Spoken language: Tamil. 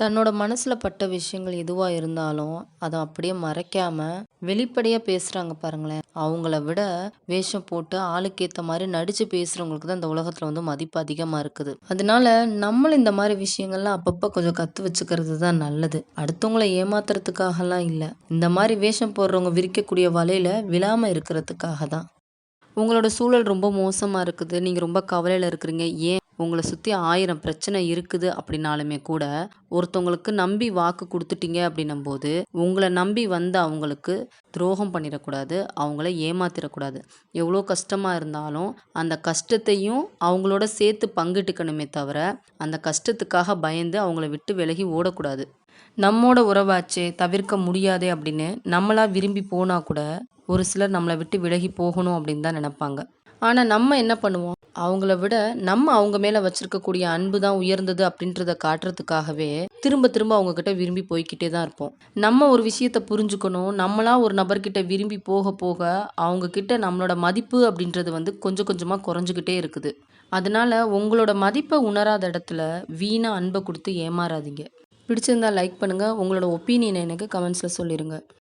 தன்னோட மனசில் பட்ட விஷயங்கள் எதுவாக இருந்தாலும், அதை அப்படியே மறைக்காமல் வெளிப்படையாக பேசுகிறாங்க பாருங்களேன். அவங்கள விட வேஷம் போட்டு ஆளுக்கேற்ற மாதிரி நடித்து பேசுகிறவங்களுக்கு தான் இந்த உலகத்தில் வந்து மதிப்பு அதிகமாக இருக்குது. அதனால நம்மளும் இந்த மாதிரி விஷயங்கள்லாம் அப்பப்போ கொஞ்சம் கற்று வச்சுக்கிறது தான் நல்லது. அடுத்தவங்கள ஏமாத்துறதுக்காகலாம் இல்லை இந்த மாதிரி வேஷம் போடுறவங்க விரிக்கக்கூடிய வலையில் விழாமல் இருக்கிறதுக்காக தான். உங்களோட சூழல் ரொம்ப மோசமாக இருக்குது. நீங்கள் ரொம்ப கவலையில் இருக்கிறீங்க. ஏன் உங்களை சுற்றி ஆயிரம் பிரச்சனை இருக்குது அப்படின்னாலுமே கூட, ஒருத்தவங்களுக்கு நம்பி வாக்கு கொடுத்துட்டிங்க அப்படின்னும் போது உங்களை நம்பி வந்த அவங்களுக்கு துரோகம் பண்ணிடக்கூடாது அவங்கள ஏமாத்திடக்கூடாது எவ்வளோ கஷ்டமாக இருந்தாலும், அந்த கஷ்டத்தையும் அவங்களோட சேர்த்து பங்கிட்டுக்கணுமே தவிர, அந்த கஷ்டத்துக்காக பயந்து அவங்கள விட்டு விலகி ஓடக்கூடாது. நம்மோட உறவாச்சே, தவிர்க்க முடியாதே அப்படின்னு நம்மளாக விரும்பி போனால் கூட, ஒரு சிலர் நம்மளை விட்டு விலகி போகணும் அப்படின்னு தான் நினைப்பாங்க ஆனால் நம்ம என்ன பண்ணுவோம்? அவங்கள விட நம்ம அவங்க மேலே வச்சிருக்கக்கூடிய அன்பு தான் உயர்ந்தது அப்படின்றத காட்டுறதுக்காகவே, திரும்ப திரும்ப அவங்க கிட்ட விரும்பி போய்க்கிட்டே தான் இருப்போம். நம்ம ஒரு விஷயத்தை புரிஞ்சுக்கணும். நம்மளா ஒரு நபர்கிட்ட விரும்பி போக போக, அவங்க கிட்ட நம்மளோட மதிப்பு அப்படின்றது வந்து கொஞ்சம் கொஞ்சமாக குறைஞ்சிக்கிட்டே இருக்குது. அதனால உங்களோட மதிப்பை உணராத இடத்துல வீணாக அன்பை கொடுத்து ஏமாறாதீங்க. பிடிச்சிருந்தா லைக் பண்ணுங்கள் உங்களோட ஒப்பீனியனை எனக்கு கமெண்ட்ஸில் சொல்லிருங்க.